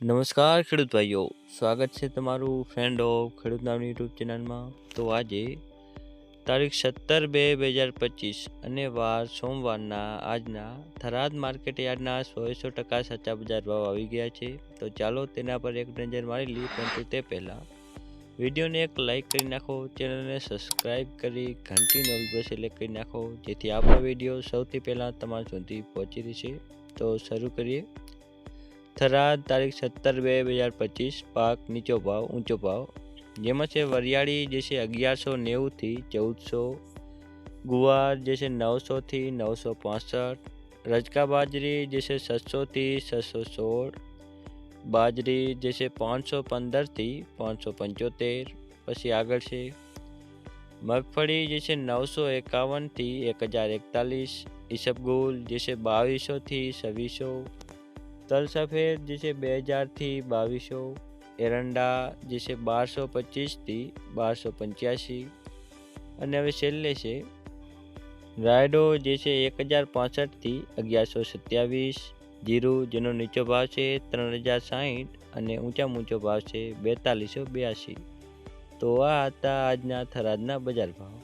નમસ્કાર, ખેડૂત ભાઈઓ. સ્વાગત છે તમારું ફ્રેન્ડ ઓફ ખેડૂત નામની યુટ્યુબ ચેનલમાં તો આજે તારીખ સત્તર બે બે હજાર પચીસ અને વાર સોમવારના આજના થરાદ માર્કેટ યાર્ડના સો સો ટકા સાચા બજાર ભાવ આવી ગયા છે. તો ચાલો તેના પર એક નજર મારી લઈએ, પરંતુ તે પહેલાં વિડીયોને એક લાઇક કરી નાખો, ચેનલને સબસ્ક્રાઈબ કરી ઘંટી નોલ પર સિલેક્ટ કરી નાખો, જેથી આપણો વીડિયો સૌથી પહેલાં તમારા સુધી પહોંચી રહેશે. તો શરૂ કરીએ. થરાદ તારીખ સત્તર બે બે હજાર પચીસ પાક નીચો ભાવ ઊંચો ભાવ જેમાં છે વરિયાળી જે છે અગિયારસો નેવુંથી ચૌદસો ગુવાર જે છે નવસોથી નવસો પાસઠ રજકા બાજરી જે છે છસોથી છસો સોળ બાજરી જે છે પાંચસો પંદરથી પાંચસો પંચોતેર પછી આગળ છે મગફળી જે છે નવસો એકાવનથી એક હજાર એકતાલીસ ઈસબગુલ જે છે બાવીસોથી છવ્વીસો તલ સફેદ જે છે બે હજારથી બાવીસો, એરંડા જે છે બારસો પચીસથી બારસો પંચ્યાસી અને હવે છેલ્લે છે, રાયડો જે છે એક હજાર પાસઠથી અગિયારસો સત્યાવીસ, જીરું જેનો નીચો ભાવ છે ત્રણ હજાર સાહીઠ અને ઊંચામાં ઊંચો ભાવ છે બેતાલીસો બ્યાસી. તો આ હતા આજના થરાદના બજાર ભાવ.